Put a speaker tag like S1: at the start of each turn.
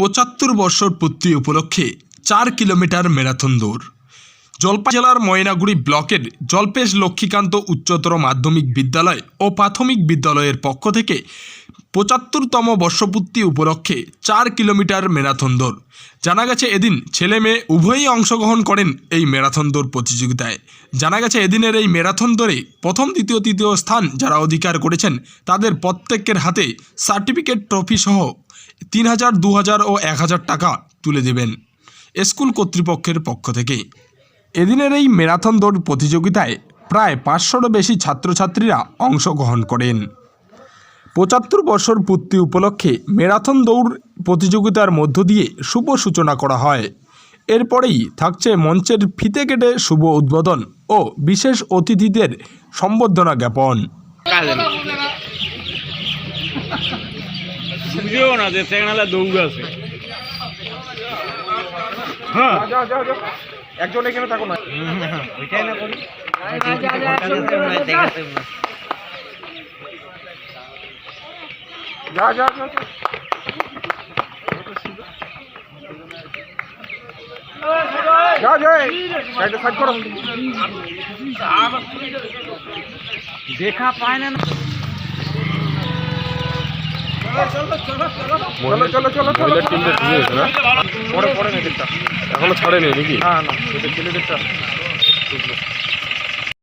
S1: পঁচাত্তর বর্ষর পূর্তি উপলক্ষে চার কিলোমিটার ম্যারাথন দৌড়। জলপাই জেলার ময়নাগুড়ি ব্লকের জলপেশ লক্ষ্মীকান্ত উচ্চতর মাধ্যমিক বিদ্যালয় ও প্রাথমিক বিদ্যালয়ের পক্ষ থেকে পঁচাত্তরতম বর্ষপূর্তি উপলক্ষে চার কিলোমিটার ম্যারাথন দৌড়। জানা গেছে এদিন ছেলে মেয়ে উভয়ই অংশগ্রহণ করেন এই ম্যারাথন দৌড় প্রতিযোগিতায়। জানা গেছে এদিনের এই ম্যারাথন দৌড়ে প্রথম, দ্বিতীয়, তৃতীয় স্থান যারা অধিকার করেছেন তাদের প্রত্যেকের হাতে সার্টিফিকেট ট্রফি সহ তিন হাজার, দু হাজার ও এক হাজার টাকা তুলে দেবেন স্কুল কর্তৃপক্ষের পক্ষ থেকে। এদিনের এই ম্যারাথন দৌড় প্রতিযোগিতায় প্রায় পাঁচশোরও বেশি ছাত্রছাত্রীরা অংশগ্রহণ করেন। পঁচাত্তর বছর পূর্তি উপলক্ষে ম্যারাথন দৌড় প্রতিযোগিতার মধ্য দিয়ে শুভ সূচনা করা হয় এরপরেই থাকছে মঞ্চের ফিতে কেটে শুভ উদ্বোধন ও বিশেষ অতিথিদের সম্বর্ধনা জ্ঞাপন
S2: হ্যাঁ
S3: একজন এখানে থাকো না
S2: ওইটাই না করি
S3: যা যা যা যা। সাইডে সাইড করো।
S2: দেখা পায় না।
S3: চলো চলো চলো চলো টিমটা ঠিক আছে না? পরে পরে না এখনও ছাড়েনি নাকি? না না ছেলেদেরটা।